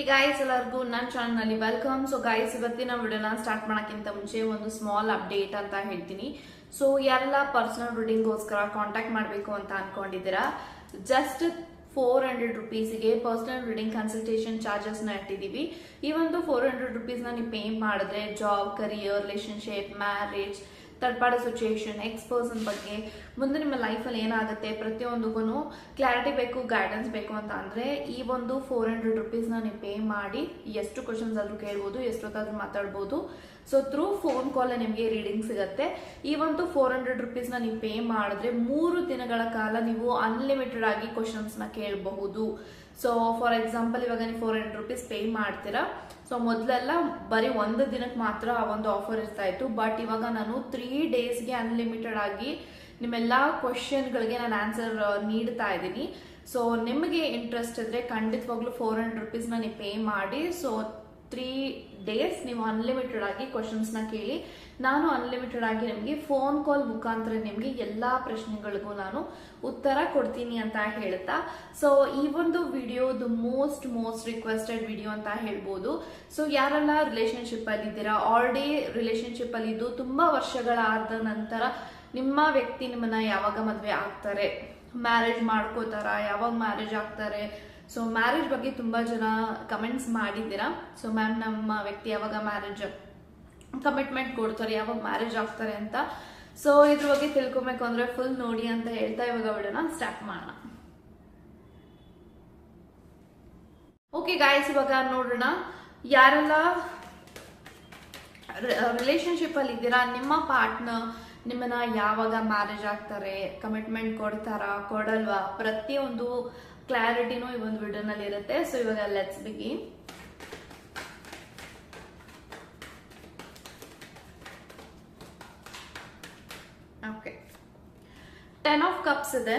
Hey guys ಎಲ್ಲರಿಗೂ ನನ್ನ ಚಾನಲ್ನಲ್ಲಿ ವೆಲ್ಕಮ್ ಸೊ ಗಾಯ್ಸ್ ಇವತ್ತಿನ ವಿಡಿಯೋನ ಸ್ಟಾರ್ಟ್ ಮಾಡೋಕ್ಕಿಂತ ಮುಂಚೆ ಒಂದು ಸ್ಮಾಲ್ ಅಪ್ಡೇಟ್ ಅಂತ ಹೇಳ್ತೀನಿ. ಸೊ ಎಲ್ಲ ಪರ್ಸನಲ್ ರೀಡಿಂಗ್ಗೋಸ್ಕರ ಕಾಂಟ್ಯಾಕ್ಟ್ ಮಾಡಬೇಕು ಅಂತ ಅನ್ಕೊಂಡಿದ್ದೀರಾ? ಜಸ್ಟ್ ಫೋರ್ ಹಂಡ್ರೆಡ್ ರುಪೀಸ್ಗೆ ಪರ್ಸನಲ್ ರೀಡಿಂಗ್ ಕನ್ಸಲ್ಟೇಷನ್ ಚಾರ್ಜಸ್ನ ಇಟ್ಟಿದ್ದೀವಿ. ಈ ಒಂದು ಫೋರ್ ಹಂಡ್ರೆಡ್ ರುಪೀಸ್ನ ನೀವು ಪೇ ಮಾಡಿದ್ರೆ job career relationship marriage third party situation ex person ಬಗ್ಗೆ, ಮುಂದೆ ನಿಮ್ಮ ಲೈಫಲ್ಲಿ ಏನಾಗುತ್ತೆ ಪ್ರತಿಯೊಂದಿಗೂ ಕ್ಲಾರಿಟಿ ಬೇಕು ಗೈಡೆನ್ಸ್ ಬೇಕು ಅಂತ ಅಂದರೆ, ಈ ಒಂದು ಫೋರ್ ಹಂಡ್ರೆಡ್ ರುಪೀಸ್ನ ನೀವು ಪೇ ಮಾಡಿ, ಎಷ್ಟು ಕ್ವಶನ್ಸ್ ಆದರೂ ಕೇಳ್ಬೋದು, ಎಷ್ಟೊತ್ತಾದರೂ ಮಾತಾಡ್ಬೋದು. ಸೊ ಥ್ರೂ ಫೋನ್ ಕಾಲ್ ನಿಮಗೆ ರೀಡಿಂಗ್ ಸಿಗುತ್ತೆ. ಈ ಒಂದು ಫೋರ್ ಹಂಡ್ರೆಡ್ ರುಪೀಸ್ನ ನೀವು ಪೇ ಮಾಡಿದ್ರೆ ಮೂರು ದಿನಗಳ ಕಾಲ ನೀವು ಅನ್ಲಿಮಿಟೆಡ್ ಆಗಿ ಕ್ವಶನ್ಸ್ನ ಕೇಳಬಹುದು. ಸೊ ಫಾರ್ ಎಕ್ಸಾಂಪಲ್ ಇವಾಗ ನೀವು ಫೋರ್ ಹಂಡ್ರೆಡ್ ರುಪೀಸ್ ಪೇ ಮಾಡ್ತೀರಾ. ಸೊ ಮೊದಲೆಲ್ಲ ಬರೀ ಒಂದು ದಿನಕ್ಕೆ ಮಾತ್ರ ಆ ಒಂದು ಆಫರ್ ಇರ್ತಾ ಇತ್ತು. ಬಟ್ ಇವಾಗ ನಾನು ತ್ರೀ ಡೇಸ್ಗೆ ಅನ್ಲಿಮಿಟೆಡ್ ಆಗಿ ನಿಮ್ಮೆಲ್ಲ ಕ್ವಶನ್ಗಳಿಗೆ ನಾನು ಆನ್ಸರ್ ನೀಡ್ತಾ ಇದ್ದೀನಿ. ಸೊ ನಿಮಗೆ ಇಂಟ್ರೆಸ್ಟ್ ಇದ್ರೆ ಖಂಡಿತವಾಗ್ಲೂ ಫೋರ್ ಹಂಡ್ರೆಡ್ ರುಪೀಸ್ನ ನೀವು ಪೇ ಮಾಡಿ. ಸೊ ತ್ರೀ ಡೇಸ್ ನೀವು ಅನ್ಲಿಮಿಟೆಡ್ ಆಗಿ ಕ್ವಶನ್ಸ್ನ ಕೇಳಿ, ನಾನು ಅನ್ಲಿಮಿಟೆಡ್ ಆಗಿ ನಿಮಗೆ ಫೋನ್ ಕಾಲ್ ಮುಖಾಂತರ ನಿಮಗೆ ಎಲ್ಲ ಪ್ರಶ್ನೆಗಳಿಗೂ ನಾನು ಉತ್ತರ ಕೊಡ್ತೀನಿ ಅಂತ ಹೇಳ್ತಾ. ಸೊ ಈ ಒಂದು video the most most requested video ಅಂತ ಹೇಳ್ಬೋದು. ಸೊ ಯಾರೆಲ್ಲ ರಿಲೇಶನ್ಶಿಪ್ ಅಲ್ಲಿ ಇದ್ದೀರಾ ಆಲ್ರೆಡಿ ರಿಲೇಶನ್ಶಿಪ್ ಅಲ್ಲಿ ಇದ್ದು ತುಂಬಾ ವರ್ಷಗಳಾದ ನಂತರ ನಿಮ್ಮ ವ್ಯಕ್ತಿ ನಿಮ್ಮನ್ನ ಯಾವಾಗ ಮದುವೆ ಆಗ್ತಾರೆ? ಮ್ಯಾರೇಜ್ ಮಾಡ್ಕೋತಾರ? ಯಾವಾಗ ಮ್ಯಾರೇಜ್ ಆಗ್ತಾರೆ? ಸೊ ಮ್ಯಾರೇಜ್ ಬಗ್ಗೆ ತುಂಬಾ ಜನ ಕಮೆಂಟ್ಸ್ ಮಾಡಿದ್ದೀರಾ? ಸೊ ಮ್ಯಾಮ್ ನಮ್ಮ ವ್ಯಕ್ತಿ ಯಾವಾಗ ಮ್ಯಾರೇಜ್ ಕಮಿಟ್ಮೆಂಟ್ ಕೊಡ್ತಾರೆ, ಯಾವಾಗ ಮ್ಯಾರೇಜ್ ಆಗ್ತಾರೆ ಅಂತ. ಸೊ ಇದ್ರ ಬಗ್ಗೆ ತಿಳ್ಕೊಬೇಕು ಅಂದ್ರೆ ಫುಲ್ ನೋಡಿ ಅಂತ ಹೇಳ್ತಾ ಇವಾಗ ವಿಡಿಯೋನ ಸ್ಟಾರ್ಟ್ ಮಾಡೋಣ. ಓಕೆ ಗಾಯ್ಸ್ ಇವಾಗ ನೋಡೋಣ. ಯಾರೆಲ್ಲ ರಿಲೇಶನ್ಶಿಪ್ ಅಲ್ಲಿ ಇದ್ದೀರಾ? ನಿಮ್ಮ ಪಾರ್ಟ್ನರ್ ನಿಮ್ಮನ್ನ ಯಾವಾಗ ಮ್ಯಾರೇಜ್ ಆಗ್ತಾರೆ? ಕಮಿಟ್ಮೆಂಟ್ ಕೊಡ್ತಾರಾ? ಕೊಡಲ್ವಾ? ಪ್ರತಿಯೊಂದು ಕ್ಲಾರಿಟಿನೂ ಈ ಒಂದು ವಿಡಿಯೋನಲ್ಲಿ ಇರುತ್ತೆ. ಸೊ ಇವಾಗ let's begin okay ten of cups ಇದೆ.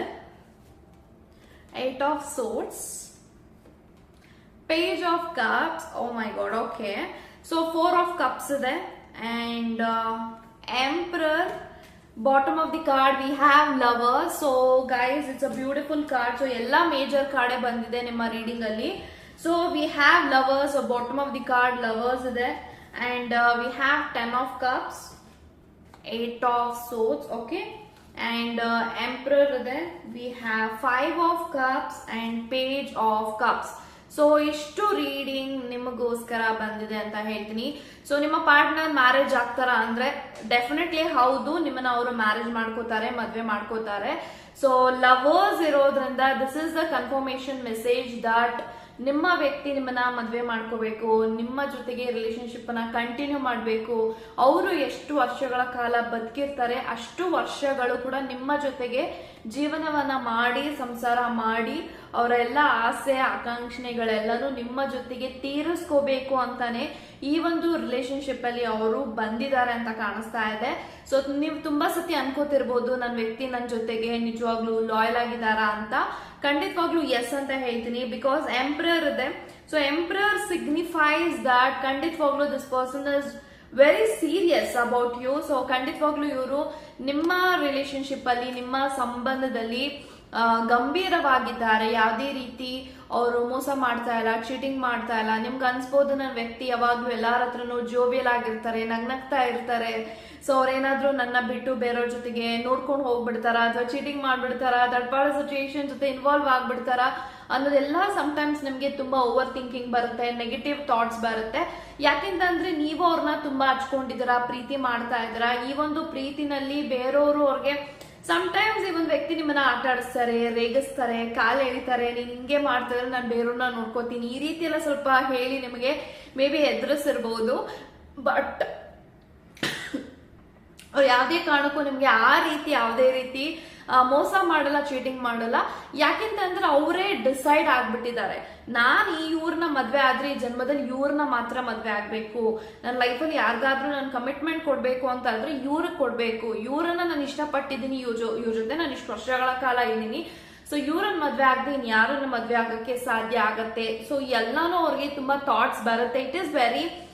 Eight of swords page of cups oh my god okay so four of cups ಇದೆ. And emperor bottom of the card we have lover so guys it's a beautiful card so ಎಲ್ಲ major ಕಾರ್ಡೇ ಬಂದಿದೆ ನಿಮ್ಮ reading ಅಲ್ಲಿ so we have lovers bottom of the card lovers ಇದೆ and we have ten of cups eight of swords okay and emperor ಇದೆ we have five of cups and page of cups so ಇಷ್ಟು reading ನಿಮಗೋಸ್ಕರ ಬಂದಿದೆ ಅಂತ ಹೇಳ್ತೀನಿ. So ನಿಮ್ಮ partner marriage ಆಗ್ತಾರ ಅಂದ್ರೆ ಡೆಫಿನೆಟ್ಲಿ ಹೌದು, ನಿಮ್ಮನ್ನ ಅವರು ಮ್ಯಾರೇಜ್ ಮಾಡ್ಕೋತಾರೆ, ಮದ್ವೆ ಮಾಡ್ಕೋತಾರೆ. ಸೊ ಲವರ್ಸ್ ಇರೋದ್ರಿಂದ this is the confirmation message that ನಿಮ್ಮ ವ್ಯಕ್ತಿ ನಿಮ್ಮನ್ನ ಮದ್ವೆ ಮಾಡ್ಕೋಬೇಕು, ನಿಮ್ಮ ಜೊತೆಗೆ ರಿಲೇಶನ್ಶಿಪ್ ಅನ್ನ ಕಂಟಿನ್ಯೂ ಮಾಡಬೇಕು. ಅವರು ಎಷ್ಟು ವರ್ಷಗಳ ಕಾಲ ಬದುಕಿರ್ತಾರೆ, ಅಷ್ಟು ವರ್ಷಗಳು ಕೂಡ ನಿಮ್ಮ ಜೊತೆಗೆ ಜೀವನವನ್ನ ಮಾಡಿ, ಸಂಸಾರ ಮಾಡಿ ಅವರ ಎಲ್ಲ ಆಸೆ ಆಕಾಂಕ್ಷಣೆಗಳೆಲ್ಲನೂ ನಿಮ್ಮ ಜೊತೆಗೆ ತೀರಿಸ್ಕೋಬೇಕು ಅಂತಾನೆ ಈ ಒಂದು ರಿಲೇಶನ್ಶಿಪ್ ಅಲ್ಲಿ ಅವರು ಬಂದಿದ್ದಾರೆ ಅಂತ ಕಾಣಿಸ್ತಾ ಇದೆ. ಸೊ ನೀವು ತುಂಬಾ ಸತಿ ಅನ್ಕೋತಿರ್ಬೋದು ನನ್ನ ವ್ಯಕ್ತಿ ನನ್ನ ಜೊತೆಗೆ ನಿಜವಾಗ್ಲೂ ಲಾಯಲ್ ಆಗಿದಾರಾ ಅಂತ. ಖಂಡಿತವಾಗ್ಲೂ ಎಸ್ ಅಂತ ಹೇಳ್ತೀನಿ. ಬಿಕಾಸ್ ಎಂಪ್ರರ್ ಇದೆ. ಸೊ ಎಂಪ್ರರ್ ಸಿಗ್ನಿಫೈಸ್ ದಟ್ ಖಂಡಿತವಾಗ್ಲೂ this person is very serious about you so ಖಂಡಿತವಾಗ್ಲೂ ಇವರು ನಿಮ್ಮ ರಿಲೇಶನ್ಶಿಪ್ ಅಲ್ಲಿ, ನಿಮ್ಮ ಸಂಬಂಧದಲ್ಲಿ ಗಂಭೀರವಾಗಿದ್ದಾರೆ. ಯಾವುದೇ ರೀತಿ ಅವರು ಮೋಸ ಮಾಡ್ತಾ ಇಲ್ಲ ಚೀಟಿಂಗ್ ಮಾಡ್ತಾ ಇಲ್ಲ. ನಿಮ್ಗೆ ಅನ್ಸ್ಬೋದು ನನ್ನ ವ್ಯಕ್ತಿ ಯಾವಾಗ್ಲೂ ಎಲ್ಲಾರ ಹತ್ರನೂ ಜೋಬಿಯಲ್ ಆಗಿರ್ತಾರೆ, ನಗ್ನಗ್ತಾ ಇರ್ತಾರೆ. ಸೊ ಅವ್ರೇನಾದ್ರೂ ನನ್ನ ಬಿಟ್ಟು ಬೇರೆಯವ್ರ ಜೊತೆಗೆ ನೋಡ್ಕೊಂಡು ಹೋಗ್ಬಿಡ್ತಾರ ಅಥವಾ ಚೀಟಿಂಗ್ ಮಾಡ್ಬಿಡ್ತಾರ? ದಡ್ಬಾಳ ಸಿಚುಯೇಷನ್ ಜೊತೆ ಇನ್ವಾಲ್ವ್ ಆಗ್ಬಿಡ್ತಾರ? ಅನ್ನೋದೆಲ್ಲ ಸಮಟೈಮ್ಸ್ ನಿಮ್ಗೆ ತುಂಬಾ ಓವರ್ ಥಿಂಕಿಂಗ್ ಬರುತ್ತೆ ನೆಗೆಟಿವ್ ಥಾಟ್ಸ್ ಬರುತ್ತೆ. ಯಾಕೆಂತಂದ್ರೆ ನೀವು ಅವ್ರನ್ನ ತುಂಬಾ ಹಚ್ಕೊಂಡಿದ್ದೀರಾ, ಪ್ರೀತಿ ಮಾಡ್ತಾ ಇದ್ದೀರಾ. ಈ ಒಂದು ಪ್ರೀತಿನಲ್ಲಿ ಬೇರೆಯವರು ಅವ್ರಿಗೆ ಸಮಟೈಮ್ಸ್ ಈ ಒಂದು ವ್ಯಕ್ತಿ ನಿಮ್ಮನ್ನ ಆಟ ಆಡಿಸ್ತಾರೆ ರೇಗಿಸ್ತಾರೆ, ಕಾಲು ಎಳಿತಾರೆ, ನೀನ್ ಹಿಂಗೆ ಮಾಡ್ತಿದ್ರೆ ನಾನು ಬೇರೆಯವ್ರನ್ನ ನೋಡ್ಕೋತೀನಿ. ಈ ರೀತಿ ಎಲ್ಲ ಸ್ವಲ್ಪ ಹೇಳಿ ನಿಮಗೆ ಮೇ ಬಿ ಎದುರಿಸಿರ್ಬೋದು ಬಟ್ ಅವ್ರು ಯಾವುದೇ ಕಾರಣಕ್ಕೂ ನಿಮಗೆ ಆ ರೀತಿ, ಯಾವುದೇ ರೀತಿ ಮೋಸ ಮಾಡಲ್ಲ ಚೀಟಿಂಗ್ ಮಾಡಲ್ಲ. ಯಾಕೆಂತಂದ್ರೆ ಅವರೇ ಡಿಸೈಡ್ ಆಗ್ಬಿಟ್ಟಿದ್ದಾರೆ. ನಾನ್ ಈ ಇವ್ರನ್ನ ಮದ್ವೆ ಆದ್ರೆ, ಈ ಜನ್ಮದಲ್ಲಿ ಇವ್ರನ್ನ ಮಾತ್ರ ಮದ್ವೆ ಆಗ್ಬೇಕು. ನನ್ನ ಲೈಫಲ್ಲಿ ಯಾರಿಗಾದ್ರೂ ನಾನು ಕಮಿಟ್ಮೆಂಟ್ ಕೊಡ್ಬೇಕು ಅಂತ ಆದ್ರೆ ಇವ್ರಿಗೆ ಕೊಡ್ಬೇಕು. ಇವ್ರನ್ನ ನಾನು ಇಷ್ಟಪಟ್ಟಿದ್ದೀನಿ, ಇವ್ರ ಜೊತೆ ನಾನು ಇಷ್ಟು ವರ್ಷಗಳ ಕಾಲ ಇದ್ದೀನಿ. ಸೊ ಇವ್ರನ್ನ ಮದ್ವೆ ಆಗದೆ, ಇನ್ ಯಾರನ್ನ ಮದ್ವೆ ಆಗಕ್ಕೆ ಸಾಧ್ಯ ಆಗತ್ತೆ? ಸೊ ಎಲ್ಲಾನು ಅವ್ರಿಗೆ ತುಂಬಾ ಥಾಟ್ಸ್ ಬರುತ್ತೆ. ಇಟ್ ಇಸ್ ವೆರಿ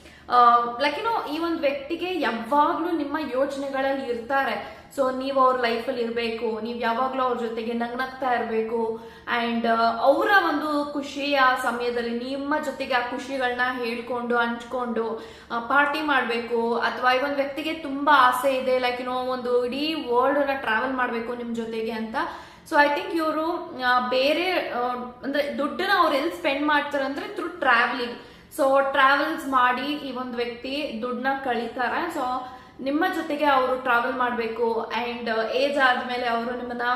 ಲೈಕ್ ಏನೋ ಈ ಒಂದು ವ್ಯಕ್ತಿಗೆ ಯಾವಾಗ್ಲೂ ನಿಮ್ಮ ಯೋಚನೆಗಳಲ್ಲಿ ಇರ್ತಾರೆ. ಸೊ ನೀವು ಅವ್ರ ಲೈಫಲ್ಲಿ ಇರಬೇಕು, ನೀವು ಯಾವಾಗ್ಲೂ ಅವ್ರ ಜೊತೆಗೆ ನಗ್ನಗ್ತಾ ಇರಬೇಕು. ಅಂಡ್ ಅವರ ಒಂದು ಖುಷಿಯ ಸಮಯದಲ್ಲಿ ನಿಮ್ಮ ಜೊತೆಗೆ ಆ ಖುಷಿಗಳನ್ನ ಹೇಳ್ಕೊಂಡು, ಹಂಚ್ಕೊಂಡು ಪಾರ್ಟಿ ಮಾಡಬೇಕು. ಅಥವಾ ಈ ಒಂದು ವ್ಯಕ್ತಿಗೆ ತುಂಬಾ ಆಸೆ ಇದೆ ಲೈಕ್ ನೋ ಒಂದು ಇಡೀ ವರ್ಲ್ಡ್ನ ಟ್ರಾವೆಲ್ ಮಾಡಬೇಕು ನಿಮ್ಮ ಜೊತೆಗೆ ಅಂತ. ಸೊ ಐ ಥಿಂಕ್ ಇವರು ಬೇರೆ ಅಂದ್ರೆ ದುಡ್ಡನ್ನ ಅವ್ರು ಎಲ್ಲಿ ಸ್ಪೆಂಡ್ ಮಾಡ್ತಾರೆ ಅಂದ್ರೆ ಥ್ರೂ ಟ್ರಾವೆಲಿಂಗ್ ಸೊ ಟ್ರಾವೆಲ್ಸ್ ಮಾಡಿ ಈ ಒಂದು ವ್ಯಕ್ತಿ ದುಡ್ಡನ್ನ ಕಳೀತಾರೆ. ಸೊ ನಿಮ್ಮ ಜೊತೆಗೆ ಅವರು ಟ್ರಾವೆಲ್ ಮಾಡಬೇಕು ಅಂಡ್ ಏಜ್ ಆದ್ಮೇಲೆ ಅವರು ನಿಮ್ಮನ್ನ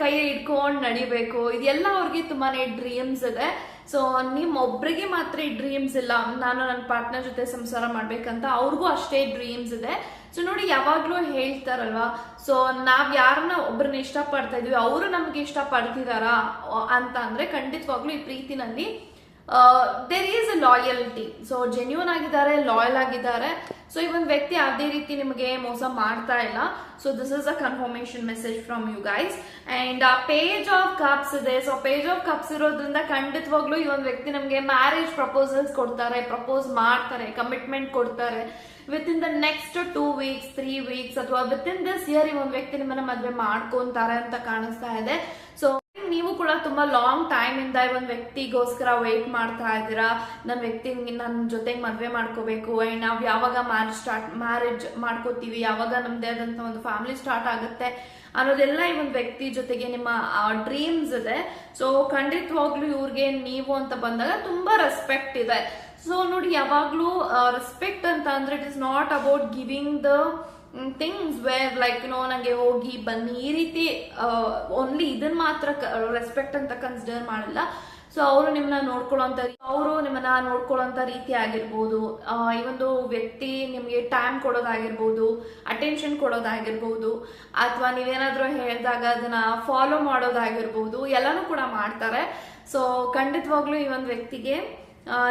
ಕೈ ಇಟ್ಕೊಂಡು ನಡಿಬೇಕು. ಇದೆಲ್ಲ ಅವ್ರಿಗೆ ತುಂಬಾನೇ ಡ್ರೀಮ್ಸ್ ಇದೆ. ಸೊ ನಿಮ್ ಒಬ್ರಿಗೆ ಮಾತ್ರ ಈ ಡ್ರೀಮ್ಸ್ ಇಲ್ಲ. ನಾನು ನನ್ನ ಪಾರ್ಟ್ನರ್ ಜೊತೆ ಸಂಸಾರ ಮಾಡ್ಬೇಕಂತ ಅವ್ರಿಗೂ ಅಷ್ಟೇ ಡ್ರೀಮ್ಸ್ ಇದೆ. ಸೊ ನೋಡಿ ಯಾವಾಗ್ಲೂ ಹೇಳ್ತಾರಲ್ವಾ? ಸೊ ನಾವ್ ಯಾರನ್ನ ಒಬ್ರನ್ನ ಇಷ್ಟ ಪಡ್ತಾ ಇದೀವಿ, ಅವರು ನಮ್ಗೆ ಇಷ್ಟ ಪಡ್ತಿದಾರಾ ಅಂತ ಅಂದ್ರೆ ಖಂಡಿತವಾಗ್ಲೂ ಈ ಪ್ರೀತಿನಲ್ಲಿ there is a loyalty so genuine ಆಗಿದ್ದಾರೆ ಲಾಯಲ್ ಆಗಿದ್ದಾರೆ. ಸೊ ಈ ಒಂದು ವ್ಯಕ್ತಿ ಯಾವುದೇ ರೀತಿ ನಿಮಗೆ ಮೋಸ ಮಾಡ್ತಾ ಇಲ್ಲ. So this is a confirmation message from you guys and page of cups ಇದೆ. ಸೊ ಪೇಜ್ ಆಫ್ ಕಪ್ಸ್ ಇರೋದ್ರಿಂದ ಖಂಡಿತವಾಗ್ಲೂ ಈ ಒಂದು ವ್ಯಕ್ತಿ ನಮಗೆ ಮ್ಯಾರೇಜ್ ಪ್ರಪೋಸಲ್ಸ್ ಕೊಡ್ತಾರೆ ಪ್ರಪೋಸ್ ಮಾಡ್ತಾರೆ ಕಮಿಟ್ಮೆಂಟ್ ಕೊಡ್ತಾರೆ. Within the next two weeks three weeks ಅಥವಾ ವಿತ್ ಇನ್ ದಿಸ್ ಇಯರ್ ಈ ಒಂದು ವ್ಯಕ್ತಿ ನಿಮ್ಮನ್ನ ಮದುವೆ ಮಾಡ್ಕೊಂತಾರೆ ಅಂತ ಕಾಣಿಸ್ತಾ ಇದೆ. ಸೊ ನೀವು ಕೂಡ ತುಂಬಾ ಲಾಂಗ್ ಟೈಮ್ ಇಂದ ಈ ಒಂದು ವ್ಯಕ್ತಿಗೋಸ್ಕರ ವೇಟ್ ಮಾಡ್ತಾ ಇದ್ದೀರಾ? ನನ್ನ ವ್ಯಕ್ತಿ ನನ್ನ ಜೊತೆಗೆ ಮದ್ವೆ ಮಾಡ್ಕೋಬೇಕು. ಅಂಡ್ ನಾವ್ ಯಾವಾಗ ಮ್ಯಾರೇಜ್ ಸ್ಟಾರ್ಟ್ ಮ್ಯಾರೇಜ್ ಮಾಡ್ಕೋತೀವಿ? ಯಾವಾಗ ನಮ್ದೇ ಆದಂತ ಒಂದು ಫ್ಯಾಮಿಲಿ ಸ್ಟಾರ್ಟ್ ಆಗುತ್ತೆ ಅನ್ನೋದೆಲ್ಲ ಈ ಒಂದು ವ್ಯಕ್ತಿ ಜೊತೆಗೆ ನಿಮ್ಮ ಡ್ರೀಮ್ಸ್ ಇದೆ. ಸೊ ಖಂಡಿತವಾಗ್ಲೂ ಇವ್ರಿಗೆ ನೀವು ಅಂತ ಬಂದಾಗ ತುಂಬಾ ರೆಸ್ಪೆಕ್ಟ್ ಇದೆ. ಸೊ ನೋಡಿ, ಯಾವಾಗ್ಲೂ ರೆಸ್ಪೆಕ್ಟ್ ಅಂತ ಅಂದ್ರೆ it is not about giving the things where like no ನಂಗೆ ಹೋಗಿ ಬನ್ನಿ. ಈ ರೀತಿ ಓನ್ಲಿ ಇದನ್ನ ಮಾತ್ರ ರೆಸ್ಪೆಕ್ಟ್ ಅಂತ ಕನ್ಸಿಡರ್ ಮಾಡಲ್ಲ. ಸೊ ಅವರು ನಿಮ್ಮನ್ನ ರೀತಿ ಅವರು ನಿಮ್ಮನ್ನ ನೋಡ್ಕೊಳ್ಳೋಂಥ ರೀತಿ ಆಗಿರ್ಬೋದು. ಈ ಒಂದು ವ್ಯಕ್ತಿ ನಿಮಗೆ ಟೈಮ್ ಕೊಡೋದಾಗಿರ್ಬೋದು ಅಟೆನ್ಷನ್ ಕೊಡೋದಾಗಿರ್ಬೋದು, ಅಥವಾ ನೀವೇನಾದರೂ ಹೇಳಿದಾಗ ಅದನ್ನ ಫಾಲೋ ಮಾಡೋದಾಗಿರ್ಬೋದು, ಎಲ್ಲನೂ ಕೂಡ ಮಾಡ್ತಾರೆ. ಸೊ ಖಂಡಿತವಾಗ್ಲೂ ಈ ಒಂದು ವ್ಯಕ್ತಿಗೆ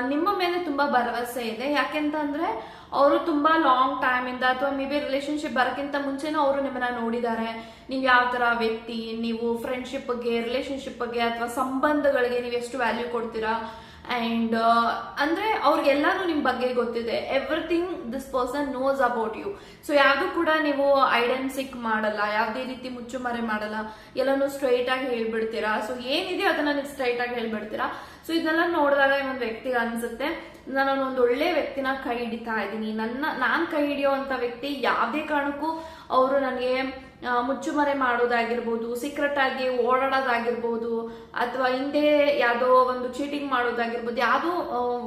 ನಿಮ್ಮ ಮೇಲೆ ತುಂಬಾ ಭರವಸೆ ಇದೆ. ಯಾಕೆಂತ ಅಂದ್ರೆ ಅವರು ತುಂಬಾ ಲಾಂಗ್ ಟೈಮ್ ಇಂದ ಅಥವಾ ಮೇ ಬಿ ರಿಲೇಶನ್ಶಿಪ್ ಬರೋಕ್ಕಿಂತ ಮುಂಚೆನೂ ಅವರು ನಿಮ್ಮನ್ನ ನೋಡಿದ್ದಾರೆ. ನೀವು ಯಾವ ತರ ವ್ಯಕ್ತಿ, ನೀವು ಫ್ರೆಂಡ್ಶಿಪ್ ಬಗ್ಗೆ ರಿಲೇಶನ್ಶಿಪ್ ಬಗ್ಗೆ ಅಥವಾ ಸಂಬಂಧಗಳಿಗೆ ನೀವು ಎಷ್ಟು ವ್ಯಾಲ್ಯೂ ಕೊಡ್ತೀರಾ? ಅಂಡ್ ಅಂದ್ರೆ ಅವ್ರಿಗೆಲ್ಲಾನು ನಿಮ್ ಬಗ್ಗೆ ಗೊತ್ತಿದೆ. Everything this person knows about you so ಯಾವ್ದು ಕೂಡ ನೀವು ಐಡೆನ್ಸಿಕ್ ಮಾಡಲ್ಲ. ಯಾವ್ದೇ ರೀತಿ ಮುಚ್ಚುಮರೆ ಮಾಡಲ್ಲ. ಎಲ್ಲಾನು ಸ್ಟ್ರೈಟ್ ಆಗಿ ಹೇಳ್ಬಿಡ್ತೀರಾ. ಸೊ ಏನಿದೆ ಅದನ್ನ ನೀವು ಸ್ಟ್ರೈಟ್ ಆಗಿ ಹೇಳ್ಬಿಡ್ತೀರಾ? ಸೊ ಇದನ್ನೆಲ್ಲ ನೋಡಿದಾಗ ಒಂದು ವ್ಯಕ್ತಿಗೆ ಅನ್ಸುತ್ತೆ ನಾನು ಒಂದು ಒಳ್ಳೆ ವ್ಯಕ್ತಿನ ಕೈ ಹಿಡಿತಾ ಇದ್ದೀನಿ. ನನ್ನ, ನಾನ್ ಕೈ ಹಿಡಿಯುವಂತ ವ್ಯಕ್ತಿ ಯಾವುದೇ ಕಾರಣಕ್ಕೂ ಅವರು ನನಗೆ ಮುಚ್ಚುಮರೆ ಮಾಡೋದಾಗಿರ್ಬೋದು ಸೀಕ್ರೆಟ್ ಆಗಿ ಓಡಾಡೋದಾಗಿರ್ಬೋದು, ಅಥವಾ ಹಿಂದೆ ಯಾವುದೋ ಒಂದು ಚೀಟಿಂಗ್ ಮಾಡೋದಾಗಿರ್ಬೋದು, ಯಾವುದೋ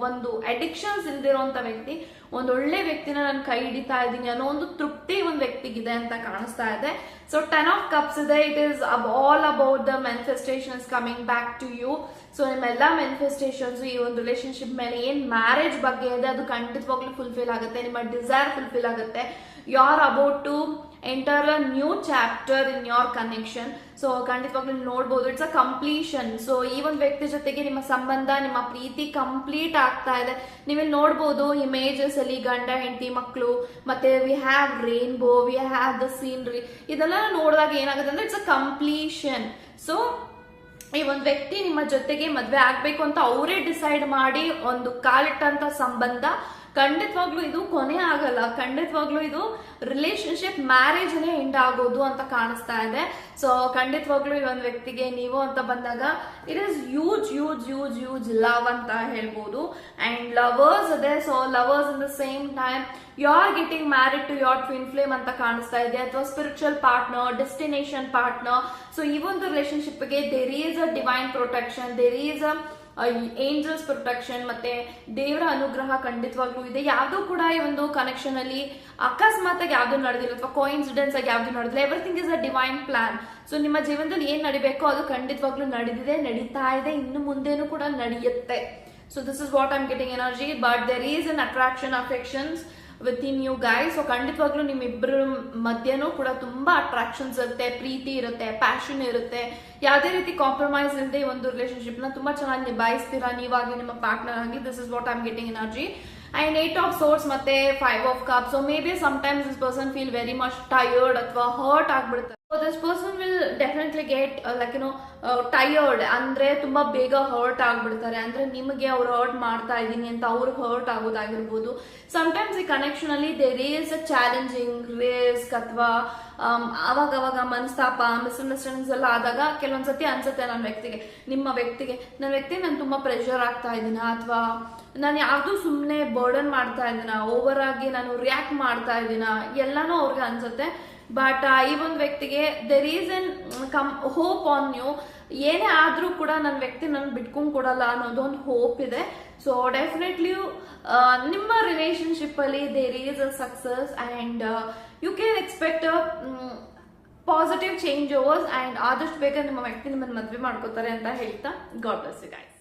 ಒಂದು ಅಡಿಕ್ಷನ್ಸ್ ಇಲ್ದಿರೋಂತ ವ್ಯಕ್ತಿ ಒಂದ್ ಒಳ್ಳೆ ವ್ಯಕ್ತಿನ ನಾನು ಕೈ ಹಿಡಿತಾ ಇದ್ದೀನಿ ಅನ್ನೋ ಒಂದು ತೃಪ್ತಿ ಒಂದು ವ್ಯಕ್ತಿಗಿದೆ ಅಂತ ಕಾಣಿಸ್ತಾ ಇದೆ. ಸೊ ಟೆನ್ ಆಫ್ ಕಪ್ಸ್ ಇದೆ. It is all about the manifestations coming back to you so ನಿಮ್ಮೆಲ್ಲ ಮ್ಯಾನಿಫೆಸ್ಟೇಷನ್ಸ್ ಈ ಒಂದು ರಿಲೇಶನ್ಶಿಪ್ ಮೇಲೆ ಏನ್ ಮ್ಯಾರೇಜ್ ಬಗ್ಗೆ ಇದೆ, ಅದು ಖಂಡಿತವಾಗ್ಲೂ ಫುಲ್ಫಿಲ್ ಆಗುತ್ತೆ. ನಿಮ್ಮ ಡಿಸೈರ್ ಫುಲ್ಫಿಲ್ ಆಗುತ್ತೆ. You are about to enter a new chapter in your connection so ಖಂಡಿತವಾಗ್ಲೂ ನೀವು ನೋಡ್ಬೋದು. ಇಟ್ಸ್ ಅ ಕಂಪ್ಲೀಷನ್ ಸೊ ಈ ಒಂದು ವ್ಯಕ್ತಿ ಜೊತೆಗೆ ನಿಮ್ಮ ಸಂಬಂಧ, ನಿಮ್ಮ ಪ್ರೀತಿ ಕಂಪ್ಲೀಟ್ ಆಗ್ತಾ ಇದೆ. ನೀವಿಲ್ಲಿ ನೋಡ್ಬೋದು ಇಮೇಜಸ್ ಅಲ್ಲಿ ಗಂಡ, ಹೆಂಡತಿ ಮಕ್ಕಳು ಮತ್ತೆ we have rainbow we have the scenery ಇದೆಲ್ಲ ನೋಡಿದಾಗ ಏನಾಗುತ್ತೆ ಅಂದ್ರೆ ಇಟ್ಸ್ ಅ ಕಂಪ್ಲೀಷನ್ ಸೊ ಈ ಒಂದು ವ್ಯಕ್ತಿ ನಿಮ್ಮ ಜೊತೆಗೆ ಮದುವೆ ಆಗ್ಬೇಕು ಅಂತ ಅವರೇ ಡಿಸೈಡ್ ಮಾಡಿ ಒಂದು ಕಾಲಿಟ್ಟಂತ ಸಂಬಂಧ ಖಂಡಿತವಾಗ್ಲೂ ಇದು ಕೊನೆ ಆಗಲ್ಲ. ಖಂಡಿತವಾಗ್ಲೂ ಇದು ರಿಲೇಶನ್ಶಿಪ್ ಮ್ಯಾರೇಜ್ ಎಂಡ್ ಆಗೋದು ಅಂತ ಕಾಣಿಸ್ತಾ ಇದೆ. ಸೊ ಖಂಡಿತವಾಗ್ಲೂ ಈ ಒಂದು ವ್ಯಕ್ತಿಗೆ ನೀವು ಅಂತ ಬಂದಾಗ it is huge huge huge huge love ಅಂತ ಹೇಳ್ಬೋದು. ಅಂಡ್ ಲವರ್ಸ್ ಇದೆ so lovers in the same time you are getting married to your twin flame ಅಂತ ಕಾಣಿಸ್ತಾ ಇದೆ. ಅಥವಾ spiritual partner destination partner so ಈ ಒಂದು ರಿಲೇಶನ್ಶಿಪ್ಗೆ there is a divine protection there is a angels protection ಮತ್ತೆ ದೇವರ ಅನುಗ್ರಹ ಖಂಡಿತವಾಗ್ಲೂ ಇದೆ. ಯಾವ್ದು ಕೂಡ ಈ ಒಂದು ಕನೆಕ್ಷನ್ ಅಲ್ಲಿ ಅಕಸ್ಮಾತ್ ಆಗಿ ಯಾವ್ದು ನಡೆದಿಲ್ಲ ಅಥವಾ ಕೋಇನ್ಸಿಡೆನ್ಸ್ ಆಗಿ ಯಾವ್ದು ನಡೆದಿಲ್ಲ. Everything is a divine plan so ನಿಮ್ಮ ಜೀವನದಲ್ಲಿ ಏನ್ ನಡಿಬೇಕೋ ಅದು ಖಂಡಿತವಾಗ್ಲೂ ನಡೆದಿದೆ ನಡೀತಾ ಇದೆ, ಇನ್ನು ಮುಂದೇನು ಕೂಡ ನಡೆಯುತ್ತೆ. So this is what I'm getting energy but there is an attraction affections within you guys so ಖಂಡಿತವಾಗ್ಲೂ ನಿಮ್ಮಿಬ್ಬರ ಮಧ್ಯನೂ ಕೂಡ ತುಂಬಾ ಅಟ್ರಾಕ್ಷನ್ಸ್ ಇರುತ್ತೆ, ಪ್ರೀತಿ ಇರುತ್ತೆ ಪ್ಯಾಷನ್ ಇರುತ್ತೆ. ಯಾವುದೇ ರೀತಿ ಕಾಂಪ್ರಮೈಸ್ ಇಲ್ಲದೆ ಒಂದು ರಿಲೇಶನ್ಶಿಪ್ನ ತುಂಬಾ ಚೆನ್ನಾಗಿ ನಿಭಾಯಿಸ್ತೀರಾ ನೀವಾಗಿ ನಿಮ್ಮ ಪಾರ್ಟ್ನರ್ ಆಗಿ this is what I'm getting energy and eight of swords ಮತ್ತೆ five of cup so maybe some times this person feel very much tired ಅಥವಾ ಹರ್ಟ್ ಆಗ್ಬಿಡುತ್ತೆ. This person will definitely get like ಏನೋ tired ಅಂದ್ರೆ ತುಂಬಾ ಬೇಗ hurt ಆಗ್ಬಿಡ್ತಾರೆ. ಅಂದ್ರೆ ನಿಮಗೆ ಅವ್ರು ಹರ್ಟ್ ಮಾಡ್ತಾ ಇದ್ದೀನಿ ಅಂತ ಅವ್ರಿಗೆ ಹರ್ಟ್ ಆಗೋದಾಗಿರ್ಬೋದು. ಸಮಟೈಮ್ಸ್ ಈ ಕನೆಕ್ಷನ್ ಅಲ್ಲಿ there is a challenging risk ಅಥವಾ ಅವಾಗ ಅವಾಗ ಮನಸ್ತಾಪ ಮಿಸ್ಅಂಡರ್ಸ್ಟ್ಯಾಂಡಿಂಗ್ಸ್ ಎಲ್ಲ ಆದಾಗ ಕೆಲವೊಂದ್ಸತಿ ಅನ್ಸುತ್ತೆ ನನ್ನ ವ್ಯಕ್ತಿಗೆ, ನಿಮ್ಮ ವ್ಯಕ್ತಿಗೆ. ನನ್ನ ವ್ಯಕ್ತಿ ನಾನು ತುಂಬಾ ಪ್ರೆಷರ್ ಆಗ್ತಾ ಇದ್ದೀನ ಅಥವಾ, ನಾನು ಯಾವುದು ಸುಮ್ಮನೆ ಬರ್ಡನ್ ಮಾಡ್ತಾ ಇದ್ದೀನ? ಓವರ್ ಆಗಿ ನಾನು ರಿಯಾಕ್ಟ್ ಮಾಡ್ತಾ ಇದ್ದೀನ? ಎಲ್ಲಾನು ಅವ್ರಿಗೆ ಅನ್ಸುತ್ತೆ. ಬಟ್ ಈ ಒಂದು ವ್ಯಕ್ತಿಗೆ there is an come hope on you ಏನೇ ಆದರೂ ಕೂಡ ನನ್ನ ವ್ಯಕ್ತಿ ನನ್ನ ಬಿಟ್ಕೊಂಡು ಕೊಡಲ್ಲ ಅನ್ನೋದೊಂದು ಹೋಪ್ ಇದೆ. ಸೊ ಡೆಫಿನೆಟ್ಲಿ ನಿಮ್ಮ ರಿಲೇಶನ್ಶಿಪ್ ಅಲ್ಲಿ there is a success and you can expect positive change overs and ಆದಷ್ಟು ಬೇಗ ನಿಮ್ಮ ವ್ಯಕ್ತಿ ನಿಮ್ಮನ್ನು ಮದುವೆ ಮಾಡ್ಕೋತಾರೆ ಅಂತ ಹೇಳ್ತಾ. God bless you guys